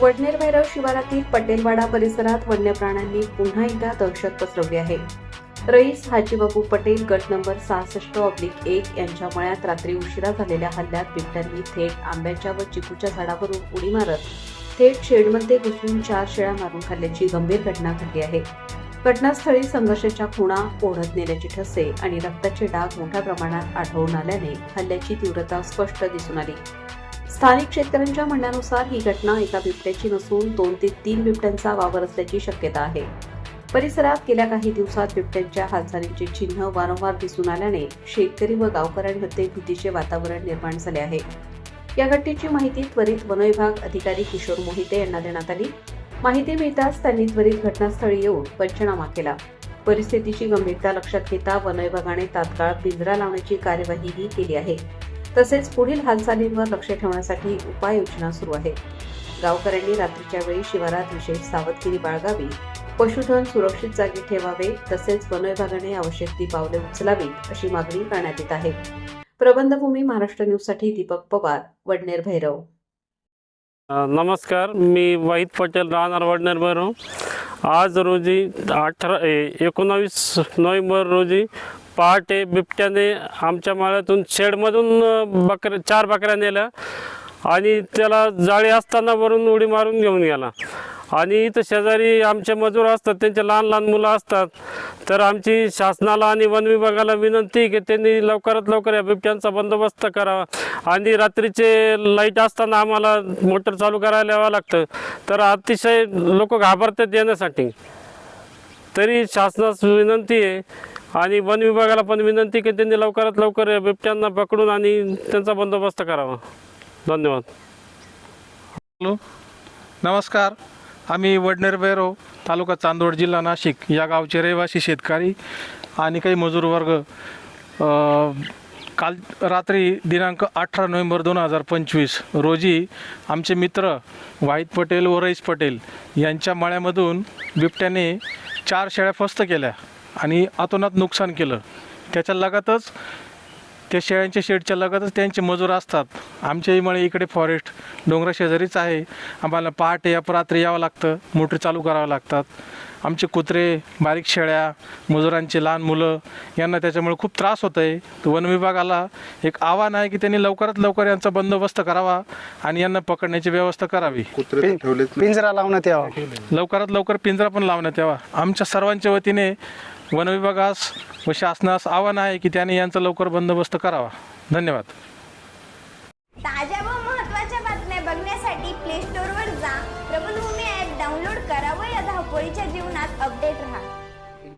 वडनेर भैरव शिवारातील पटेलवाडा परिसरात वन्य प्राण्यांनी पुन्हा एकदा दहशत पसरवली आहे. रईस हाजीबाबू पटेल गट नंबर सहासष्ट ऑब्लिक एक यांच्या मळ्यात रात्री उशिरा झालेल्या हल्ल्यात बिबट्यांनी थेट आंब्याच्या व चिकूच्या झाडावरून उडी मारत थेट शेडमध्ये घुसून चार शेळ्या मारून खाल्ल्याची गंभीर घटना घडली आहे. घटनास्थळी संघर्षाच्या खुणा ओढत नेल्याचे ठसे आणि रक्ताचे डाग मोठ्या प्रमाणात आढळून आल्याने हल्ल्याची तीव्रता स्पष्ट दिसून आली. स्थानिक शेतकऱ्यांच्या म्हणण्यानुसार ही घटना एका बिबट्याची नसून दोन ते तीन बिबट्यांचा वावर असल्याची शक्यता आहे. परिसरात गेल्या काही दिवसात बिबट्यांच्या हालचालींचे चिन्ह वारंवार दिसून आल्याने शेतकरी व गावकऱ्यांमध्ये भीतीचे वातावरण निर्माण झाले आहे. या घटनेची माहिती त्वरित वनविभाग अधिकारी किशोर मोहिते यांना देण्यात आली. माहिती मिळताच त्यांनी त्वरित घटनास्थळी येऊन पंचनामा केला. परिस्थितीची गंभीरता लक्षात घेता वनविभागाने तात्काळ पिंजरा लावण्याची कार्यवाहीही केली आहे. तसेच पुढील हालचालींवर लक्ष ठेवण्यासाठी उपाययोजना सुरू आहे. गावकऱ्यांनी रात्रीच्या वेळी शिवारात विशेष सावधगिरी बाळगावी. पशुधन सुरक्षित जागी ठेवावे तसेच वनविभागाने आवश्यक ती पावले उचलावीत अशी मागणी करण्यात येत आहे. प्रबंधभूमी महाराष्ट्र न्यूजसाठी दीपक पवार वडनेर भैरव. नमस्कार मी वाहिद पटेल राहणार वडनेर भैरव. आज रोजी अठरा ए- एकोणावीस नोव्हेंबर रोजी पहाटे बिबट्याने आमच्या माळ्यातून शेडमधून बकर बकऱ्या चार बकऱ्या नेल्या आणि त्याला जाळी असताना वरून उडी मारून घेऊन गेला. आणि इथं शेजारी आमचे मजूर असतात त्यांचे लहान लहान मुलं असतात. तर आमची शासनाला आणि वन विभागाला विनंती की त्यांनी लवकरात लवकर या बिबट्यांचा बंदोबस्त करावा. आणि रात्रीचे लाइट असताना आम्हाला मोटर चालू करायला यावं लागतं. तर अतिशय लोक घाबरतात येण्यासाठी. तरी शासनास विनंती आहे आणि वन विभागाला पण विनंती की त्यांनी लवकरात लवकर या बिबट्यांना पकडून आणि त्यांचा बंदोबस्त करावा. धन्यवाद. हॅलो. नमस्कार. आम्ही वडनेर बैरव तालुका चांदवड जिल्हा नाशिक या गावचे रहिवासी शेतकरी आणि काही मजूर वर्ग काल रात्री दिनांक अठरा नोव्हेंबर दोन हजार पंचवीस रोजी आमचे मित्र वाहिद पटेल व रईस पटेल यांच्या मळ्यामधून बिबट्याने चार शेळ्या फस्त केल्या. आणि अतोनात नुकसान केलं. त्याच्या लगातच त्या शेळ्यांच्या शेडच्या लगतच त्यांचे मजूर असतात. आमच्या इमळे इकडे फॉरेस्ट डोंगरा शेजारीच आहे. आम्हाला पहाटे अपरात्री यावं लागतं. मोटर चालू करावं लागतात. आमचे कुत्रे बारीक शेळ्या मजुरांचे लहान मुलं यांना त्याच्यामुळे खूप त्रास होत आहे तर वन विभागाला एक आव्हान आहे की त्यांनी लवकरात लवकर यांचा बंदोबस्त करावा आणि यांना पकडण्याची व्यवस्था करावी. पिंजरा लावण्यात यावा. लवकरात लवकर पिंजरा पण लावण्यात यावा. आमच्या सर्वांच्या वतीने वनविभागास व शासनास आव्हान आहे की त्याने यांचा लवकर बंदोबस्त करावा. धन्यवाद. ताज्या व महत्त्वाच्या बातम्या बघण्यासाठी प्ले स्टोअरवर जा. प्रबलभूमी ॲप डाउनलोड करा व या धावपळीच्या जीवनात अपडेट राहा.